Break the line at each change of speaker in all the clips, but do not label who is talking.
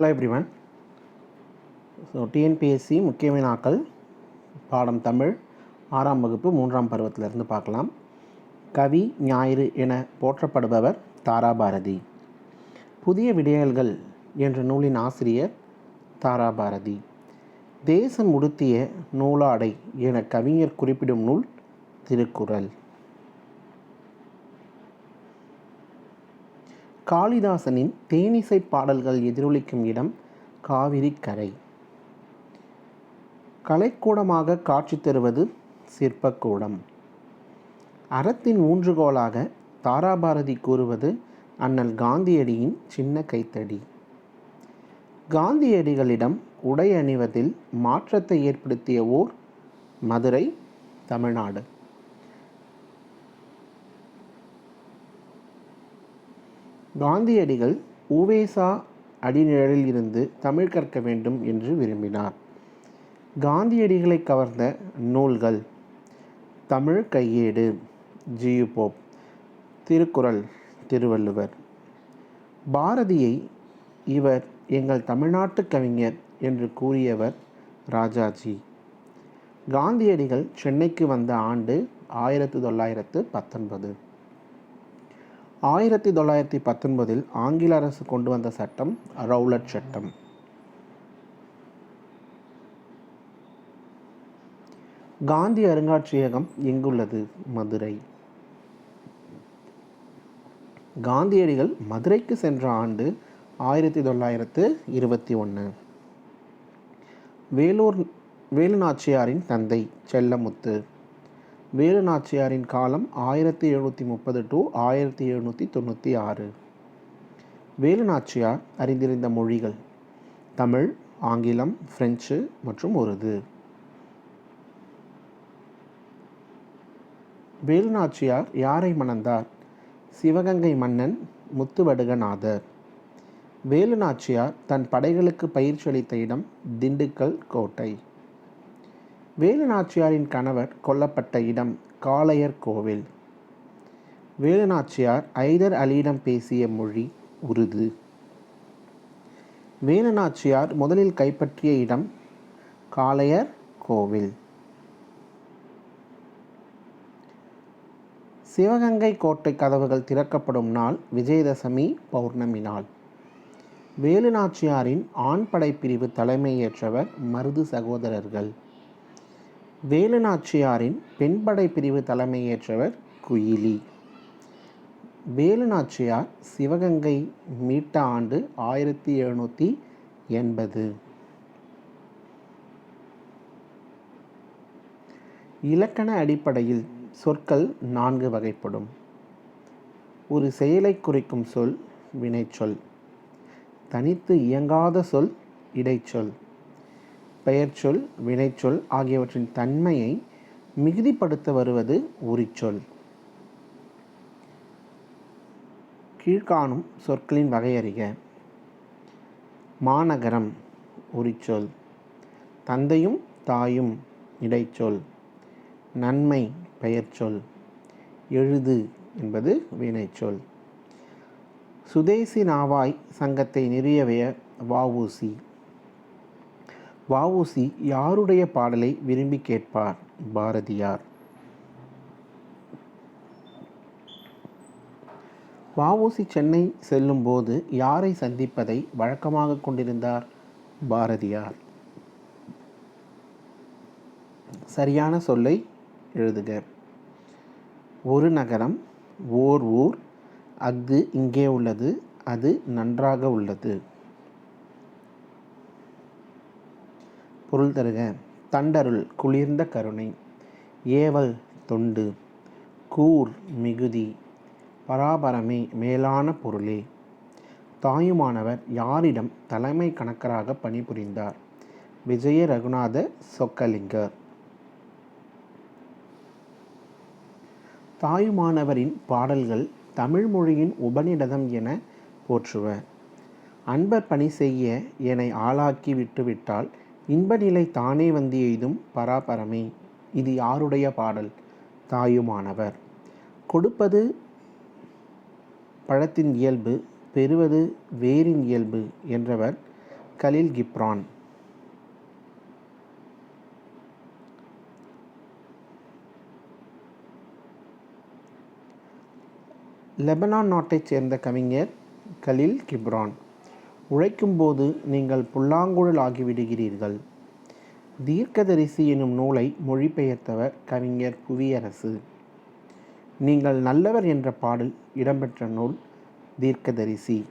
Hello everyone so TNPSC முக்கிய வினாக்கள் பாடம் தமிழ் ஆறாம் வகுப்பு மூன்றாம் பருவத்திலிருந்து பார்க்கலாம். கவி ஞாயிறு என போற்றப்படுபவர் தாராபாரதி. புதிய விடியல்கள் என்ற நூலின் ஆசிரியர் தாராபாரதி. தேசம் உடுத்திய நூலாடை என கவிஞர் குறிப்பிடும் நூல் திருக்குறள். காளிதாசனின் தேனிசை பாடல்கள் எதிரொலிக்கும் இடம் காவிரி கரை கலைக்கூடமாக காட்சி தருவது சிற்பக்கூடம். அறத்தின் ஊன்றுகோலாக தாராபாரதி கூறுவது அண்ணல் காந்தியடியின் சின்ன கைத்தடி. காந்தியடிகளிடம் உடை அணிவதில் மாற்றத்தை ஏற்படுத்திய ஓர் மதுரை தமிழ்நாடு. காந்தியடிகள் உவேசா அடிநிழலில் இருந்து தமிழ் கற்க வேண்டும் என்று விரும்பினார். காந்தியடிகளை கவர்ந்த நூல்கள் தமிழ் கையேடு ஜியு போப் திருக்குறள் திருவள்ளுவர். பாரதியை இவர் எங்கள் தமிழ்நாட்டு கவிஞர் என்று கூறியவர் ராஜாஜி. காந்தியடிகள் சென்னைக்கு வந்த ஆண்டு ஆயிரத்து தொள்ளாயிரத்து பத்தொன்பது. ஆயிரத்தி தொள்ளாயிரத்தி பத்தொன்பதில் ஆங்கில அரசு கொண்டு வந்த சட்டம் ரவுலட் சட்டம். காந்தி அருங்காட்சியகம் எங்குள்ளது? மதுரை. காந்தியடிகள் மதுரைக்கு சென்ற ஆண்டு ஆயிரத்தி தொள்ளாயிரத்து இருபத்தி ஒன்று வேலூர் வேலுநாச்சியாரின் தந்தை செல்லமுத்து. வேலு நாச்சியாரின் காலம் ஆயிரத்தி எழுநூற்றி முப்பது டு ஆயிரத்தி எழுநூற்றி தொண்ணூற்றி ஆறு. வேலு நாச்சியார் அறிந்திருந்த மொழிகள் தமிழ் ஆங்கிலம் பிரெஞ்சு மற்றும் உருது. வேலு நாச்சியார் யாரை மணந்தார்? சிவகங்கை மன்னன் முத்துவடுகநாதர். வேலு நாச்சியார் தன் படைகளுக்கு பயிற்சி அளித்த இடம் திண்டுக்கல் கோட்டை. வேலுநாச்சியாரின் கணவர் கொல்லப்பட்ட இடம் காளையர் கோவில். வேலுநாச்சியார் ஐதர் அலியிடம் பேசிய மொழி உருது. வேலுநாச்சியார் முதலில் கைப்பற்றிய இடம் காளையர் கோவில். சிவகங்கை கோட்டை கதவுகள் திறக்கப்படும் நாள் விஜயதசமி பௌர்ணமி நாள். வேலுநாச்சியாரின் ஆண் படைப்பிரிவு தலைமையேற்றவர் மருது சகோதரர்கள். வேலுநாச்சியாரின் பெண்படை பிரிவு தலைமையேற்றவர் குயிலி. வேலுநாச்சியார் சிவகங்கை மீட்ட ஆண்டு ஆயிரத்தி எழுநூற்றி எண்பது. இலக்கண அடிப்படையில் சொற்கள் நான்கு வகைப்படும். ஒரு செயலை குறிக்கும் சொல் வினைச்சொல். தனித்து இயங்காத சொல் இடைச்சொல். பெயர்ச்சொல் வினைச்சொல் ஆகியவற்றின் தன்மையை மிகுதிப்படுத்த வருவது உரிச்சொல். கீழ்காணும் சொற்களின் வகையறிக. மாநகரம் உரிச்சொல். தந்தையும் தாயும் இடைச்சொல். நன்மை பெயர்ச்சொல். எழுது என்பது வினைச்சொல். சுதேசி நாவாய் சங்கத்தை நிறுவிய வஉசி வஉசி யாருடைய பாடலை விரும்பி கேட்பார்? பாரதியார். வஉசி சென்னை செல்லும்போது யாரை சந்திப்பதை வழக்கமாக கொண்டிருந்தார்? பாரதியார். சரியான சொல்லை எழுதுக. ஒரு நகரம் ஓர் ஊர் அஃது இங்கே உள்ளது அது நன்றாக உள்ளது. பொருள் தருக. தண்டருள் குளிர்ந்த கருணை. ஏவல் தொண்டு. கூர் மிகுதி. பராபரமே மேலான பொருளே. தாயுமானவர் யாரிடம் தலைமை கணக்கராக பணிபுரிந்தார்? விஜய ரகுநாத சொக்கலிங்கர். தாயுமானவரின் பாடல்கள் தமிழ் மொழியின் உபநிடதம் என போற்றுவர் அன்பர் பணி செய்ய என்னை ஆளாக்கி விட்டுவிட்டால் இன்ப நிலை தானே வந்து எய்தும் பராபரமே. இது யாருடைய பாடல்? தாயுமானவர். கொடுப்பது பழத்தின் இயல்பு பெறுவது வேரின் இயல்பு என்றவர் கலில் கிப்ரான். லெபனான் நாட்டைச் சேர்ந்த கவிஞர் கலில் கிப்ரான். உழைக்கும்போது நீங்கள் புல்லாங்குழல் ஆகிவிடுகிறீர்கள். தீர்க்கதரிசி எனும் நூலை மொழிபெயர்த்தவர் கவிஞர் புவியரசு. நீங்கள் நல்லவர் என்ற பாடல் இடம்பெற்ற நூல் தீர்க்கதரிசி.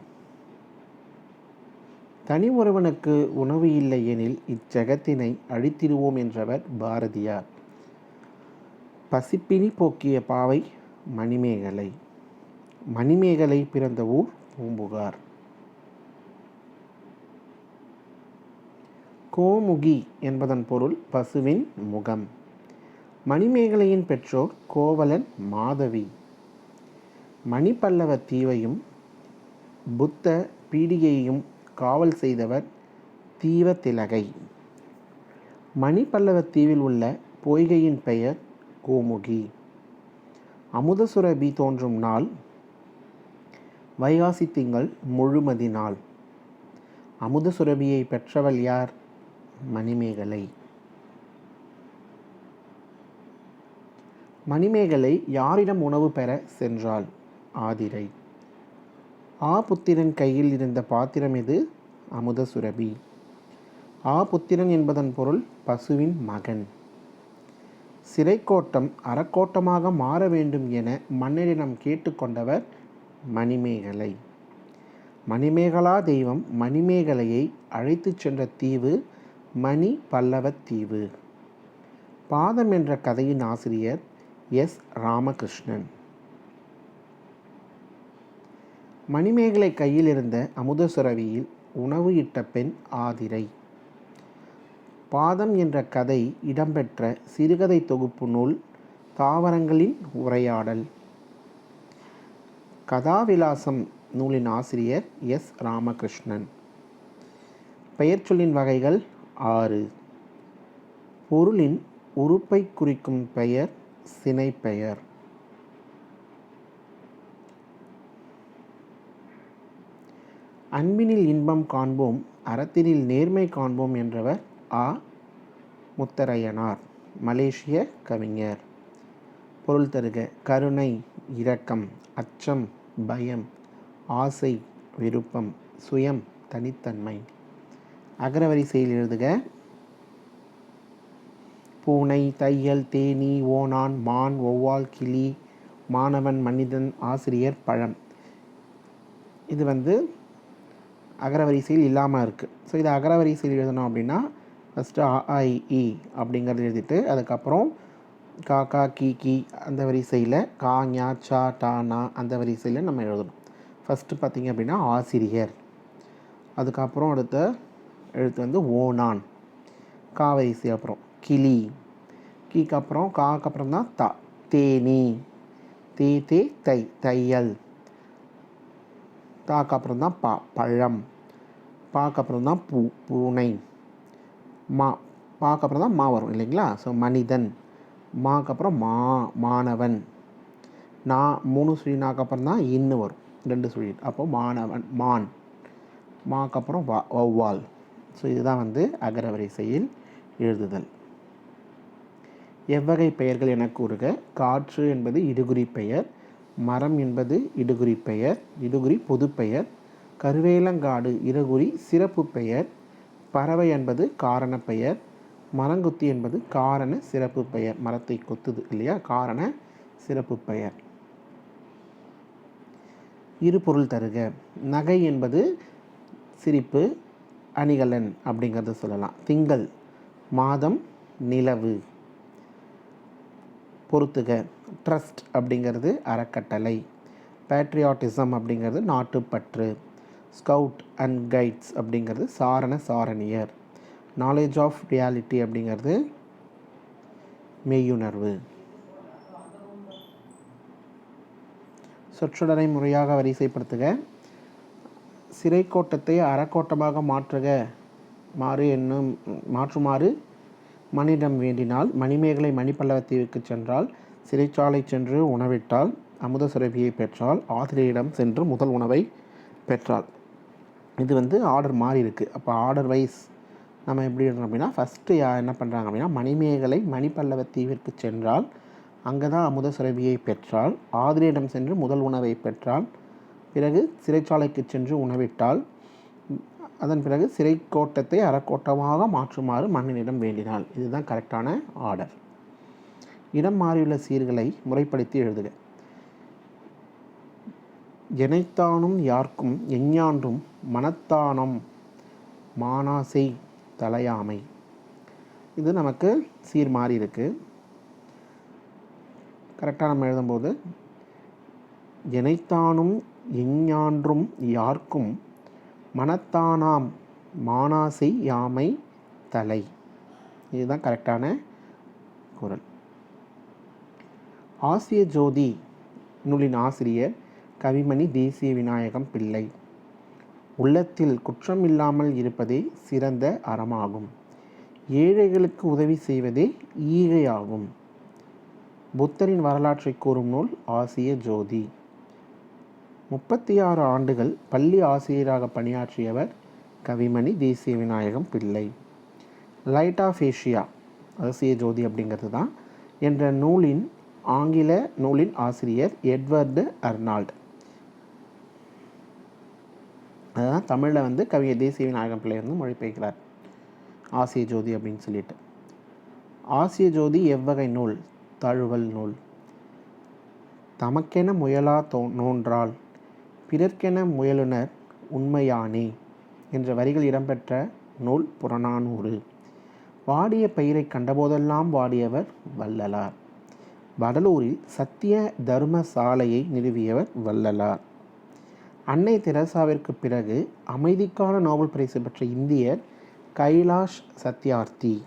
தனி ஒருவனுக்கு உணவு இல்லை எனில் இச்சகத்தினை அழித்திடுவோம் என்றவர் பாரதியார். பசிப்பினி போக்கிய பாவை மணிமேகலை. மணிமேகலை பிறந்த ஊர் பூம்புகார். கோமுகி என்பதன் பொருள் பசுவின் முகம். மணிமேகலையின் பெற்றோர் கோவலன் மாதவி. மணிப்பல்லவ தீவையும் புத்த பீடிகையையும் காவல் செய்தவர் தீவத்திலகை மணிப்பல்லவ தீவில் உள்ள பொய்கையின் பெயர் கோமுகி. அமுதசுரபி தோன்றும் நாள் வைகாசி திங்கள் முழுமதி நாள். அமுதசுரபியை பெற்றவள் யார்? மணிமேகலை. மணிமேகலை யாரிடம் உணவு பெற சென்றாள்? ஆதிரை. ஆ புத்திரன் கையில் இருந்த பாத்திரம் எது? அமுத சுரபி. ஆ புத்திரன் என்பதன் பொருள் பசுவின் மகன். சிறைக்கோட்டம் அறக்கோட்டமாக மாற வேண்டும் என மன்னரிடம் கேட்டுக்கொண்டவர் மணிமேகலை. மணிமேகலா தெய்வம் மணிமேகலையை அழைத்துச் சென்ற தீவு மணி பல்லவத்தீவு பாதம் என்ற கதையின் ஆசிரியர் எஸ். ராமகிருஷ்ணன். மணிமேகலை கையில் இருந்த அமுதசுரவியில் உணவு இட்ட பெண் ஆதிரை. பாதம் என்ற கதை இடம்பெற்ற சிறுகதை தொகுப்பு நூல் தாவரங்களின் உரையாடல். கதாவிலாசம் நூலின் ஆசிரியர் எஸ். ராமகிருஷ்ணன். பெயர்ச்சொல்லின் வகைகள் ஆறு. பொருளின் உறுப்பை குறிக்கும் பெயர் சினைப்பெயர். அன்பினில் இன்பம் காண்போம் அறத்தினில் நேர்மை காண்போம் என்றவர் ஆ. முத்தரையனார் மலேசிய கவிஞர். பொருள் தருக கருணை இரக்கம் அச்சம் பயம் ஆசை விருப்பம் சுயம் தனித்தன்மை. அகரவரிசையில் எழுதுக. பூனை தையல் தேனி ஓனான் மான் ஒவ்வால் கிளி மாணவன் மனிதன் ஆசிரியர் பழம். இது வந்து அகரவரிசையில் இல்லாமல் இருக்குது ஸோ இது அகரவரிசையில் எழுதணும் அப்படின்னா ஃபஸ்ட்டு அ அப்படிங்கிறது எழுதிட்டு அதுக்கப்புறம் கா கா கி கி அந்த வரிசையில் கா ஞா சா டா நா அந்த வரிசையில் நம்ம எழுதணும். ஃபஸ்ட்டு பார்த்திங்க அப்படின்னா ஆசிரியர். அதுக்கப்புறம் அடுத்த எழுத்து வந்து ஓனான் கா அப்புறம். கிளி. கீக்கு அப்புறம் காக்கு அப்புறம் தான் த. தேனி. தே தே தை தையல். தாக்கு அப்புறம் தான் பா. பழம். பாக்கு அப்புறம் தான் பூ பூனை. மா. பாக்கு அப்புறம் தான் மா வரும் இல்லைங்களா? ஸோ மனிதன். மாக்கு அப்புறம் மா மாணவன். நான் மூணு சுழினாக்கு அப்புறம் தான் இன்னு வரும். ரெண்டு சுழி. அப்போ மாணவன் மான். மாக்கு அப்புறம் வா வௌவால். ஸோ இதுதான் வந்து அகரவரிசையில் எழுதுதல். எவ்வகை பெயர்கள் என கூறுக. காற்று என்பது இடுகுறி பெயர் மரம் என்பது இடுகுறி பெயர் இடுகுறி பொதுப்பெயர் கருவேலங்காடு இறகுறி சிறப்பு பெயர் பறவை என்பது காரண பெயர் மரங்குத்தி என்பது காரண சிறப்பு பெயர் மரத்தை கொத்துது இல்லையா? காரண சிறப்பு பெயர். இரு பொருள் தருக. நகை என்பது சிரிப்பு அணிகலன் அப்படிங்கிறத சொல்லலாம். திங்கள் மாதம் நிலவு. பொறுத்துக. ட்ரஸ்ட் அப்படிங்கிறது அறக்கட்டளை. பேட்ரியாட்டிசம் அப்படிங்கிறது நாட்டுப்பற்று. ஸ்கவுட் அண்ட் கைட்ஸ் அப்படிங்கிறது சாரண சாரணியர். நாலேஜ் ஆஃப் ரியாலிட்டி அப்படிங்கிறது மெய்யுணர்வு சொற்றொடரை முறையாக வரிசைப்படுத்துக. சிறைக்கோட்டத்தை அறக்கோட்டமாக மாற்றுக. மாறு என்னும் மாற்றுமாறு மணியிடம் வேண்டினால் மணிமேகலை மணிப்பல்லவத்தீவுக்கு சென்றால் சிறைச்சாலை சென்று உணவிட்டால் அமுத சுரபியை பெற்றால் ஆசிரியரிடம் சென்று முதல் உணவை பெற்றாள். இது வந்து ஆர்டர் மாறி இருக்குது அப்போ ஆர்டர் வைஸ் நம்ம எப்படி எழுதுறோம் அப்படின்னா ஃபஸ்ட்டு யா என்ன பண்ணுறாங்க அப்படின்னா மணிமேகலை மணிப்பல்லவ தீவிற்கு சென்றால் அங்கே தான் அமுத சுரபியை பெற்றால் ஆதிரியிடம் சென்று முதல் உணவை பெற்றால் பிறகு சிறைச்சாலைக்கு சென்று உணவிட்டால் அதன் பிறகு சிறை கோட்டத்தை அறக்கோட்டமாக மாற்றுமாறு மன்னனிடம் வேண்டினாள். இதுதான் கரெக்டான ஆர்டர். இடம் மாறியுள்ள சீர்களை முறைப்படுத்தி எழுதுக. எனைத்தானும் யார்க்கும் எஞ்ஞான்றும் மனத்தானம் மானாசை தலையாமை. இது நமக்கு சீர் மாறி இருக்கு. கரெக்டாக நம்ம எழுதும்போது எனைத்தானும் எஞ்ஞான்றும் யார்க்கும் மனத்தானாம் மானாசை யாமை தலை. இதுதான் கரெக்டான குரல். ஆசிய ஜோதி நூலின் ஆசிரியர் கவிமணி தேசிய விநாயகம் பிள்ளை. உள்ளத்தில் குற்றம் இல்லாமல் இருப்பதே சிறந்த அறமாகும். ஏழைகளுக்கு உதவி செய்வதே ஈகையாகும். புத்தரின் வரலாற்றை கூறும் நூல் ஆசிய ஜோதி. முப்பத்தி ஆறு ஆண்டுகள் பள்ளி ஆசிரியராக பணியாற்றியவர் கவிமணி தேசிய விநாயகம் பிள்ளை. லைட் ஆஃப் ஏஷியா ஆசிய ஜோதி அப்படிங்கிறது தான். என்ற நூலின் ஆங்கில நூலின் ஆசிரியர் எட்வர்டு அர்னால்ட். அதுதான் தமிழில் வந்து கவிஞர் தேசிய விநாயகம் பிள்ளை வந்து மொழிபெயர்க்கிறார். ஆசிய ஜோதி அப்படின்னு சொல்லிட்டு. ஆசிய ஜோதி எவ்வகை நூல்? தழுவல் நூல். தமக்கென முயலா தோ நோன்றால் பிறர்க்கென முயலுனர் உண்மையானே என்ற வரிகள் இடம்பெற்ற நூல் புறநானூறு. வாடிய பயிரை கண்டபோதெல்லாம் வாடியவர் வள்ளலார். வடலூரில் சத்திய தர்ம சாலையை நிறுவியவர் வள்ளலார். அன்னை தெரசாவிற்கு பிறகு அமைதிக்கான நோபல் பரிசு பெற்ற இந்தியர் கைலாஷ் சத்யார்த்தி.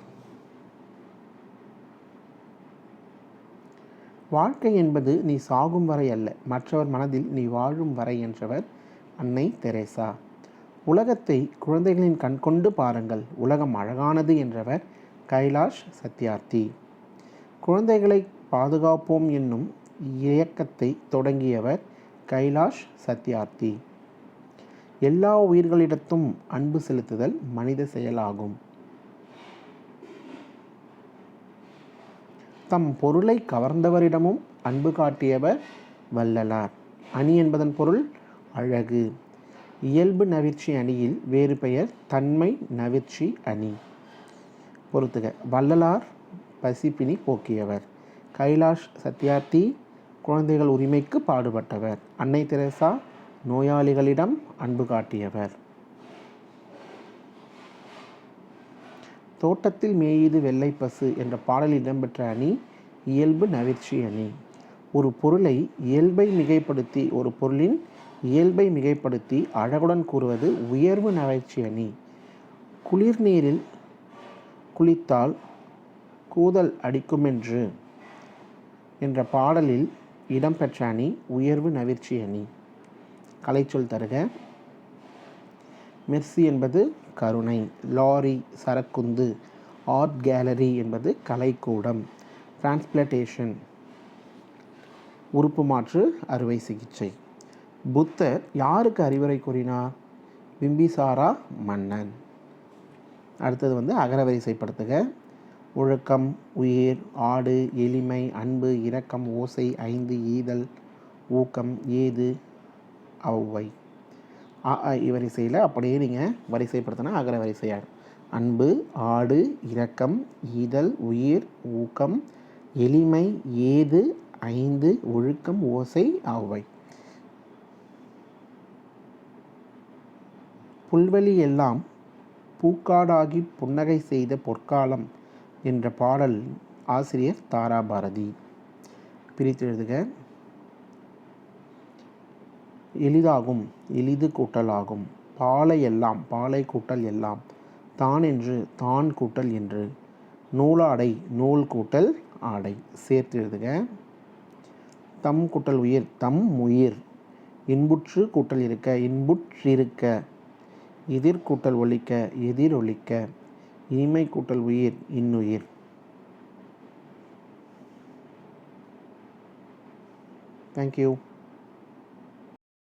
வாழ்க்கை என்பது நீ சாகும் வரை அல்ல மற்றவர் மனதில் நீ வாழும் வரை என்றவர் அன்னை தெரேசா. உலகத்தை குழந்தைகளின் கண் கொண்டு பாருங்கள் உலகம் அழகானது என்றவர் கைலாஷ் சத்யார்த்தி. குழந்தைகளை பாதுகாப்போம் என்னும் இயக்கத்தை தொடங்கியவர் கைலாஷ் சத்யார்த்தி. எல்லா உயிர்களிடத்தும் அன்பு செலுத்துதல் மனித செயலாகும். தம் பொருளை கவர்ந்தவரிடமும் அன்பு காட்டியவர் வல்லலார் அணி என்பதன் பொருள் அழகு. இயல்பு நவிர்ச்சி அணியில் வேறு பெயர் தன்மை நவிர்ச்சி அணி. பொறுத்துக. வள்ளலார் பசிப்பினி போக்கியவர். கைலாஷ் சத்யார்த்தி குழந்தைகள் உரிமைக்கு பாடுபட்டவர். அன்னை தெரசா நோயாளிகளிடம் அன்பு காட்டியவர். தோட்டத்தில் மேயுது வெள்ளை பசு என்ற பாடலில் இடம்பெற்ற அணி இயல்பு நவிற்சி அணி. ஒரு பொருளை இயல்பை மிகைப்படுத்தி ஒரு பொருளின் இயல்பை மிகைப்படுத்தி அழகுடன் கூறுவது உயர்வு நகைச்சி அணி. குளிர்நீரில் குளித்தால் கூதல் அடிக்குமென்று என்ற பாடலில் இடம்பெற்ற அணி உயர்வு நவிற்சி அணி. கலைச்சொல் தருக. மெர்சி என்பது கருணை லாரி சரக்குந்து ஆர்ட் கேலரி என்பது கலைக்கூடம் டிரான்ஸ்பிளேட்டேஷன் உறுப்பு மாற்று அறுவை சிகிச்சை. புத்தர் யாருக்கு அறிவுரை கூறினார்? பிம்பிசாரா மன்னன். அடுத்தது வந்து அகரவரிசைப்படுத்துக ஒழுக்கம் உயிர் ஆடு எளிமை அன்பு இரக்கம் ஓசை ஐந்து ஈதல் ஊக்கம் ஏது அவ்வை ஆ, வரிசையில் அப்படியே நீங்கள் வரிசைப்படுத்தினா அகர வரிசையாகும் அன்பு ஆடு இரக்கம் ஈதல் உயிர் ஊக்கம் எளிமை ஏது ஐந்து ஒழுக்கம் ஓசை ஆவை புல்வெளி எல்லாம் பூக்காடாகி புன்னகை செய்த பொற்காலம் என்ற பாடல் ஆசிரியர் தாராபாரதி பிரித்து எழுதுக. எளிதாகும் எளிது கூட்டலாகும். பாலை எல்லாம் பாலை கூட்டல் எல்லாம் தான் என்று தான் கூட்டல் என்று. நூலாடை நூல் கூட்டல் ஆடை. சேர்த்து எழுதுக. தம் கூட்டல் உயிர் தம் உயிர். இன்புற்று கூட்டல் இருக்க இன்புற்றிருக்க எதிர் கூட்டல் ஒலிக்க எதிர் ஒலிக்க. இனிமை கூட்டல் உயிர் இன்னுயிர். தேங்க்யூ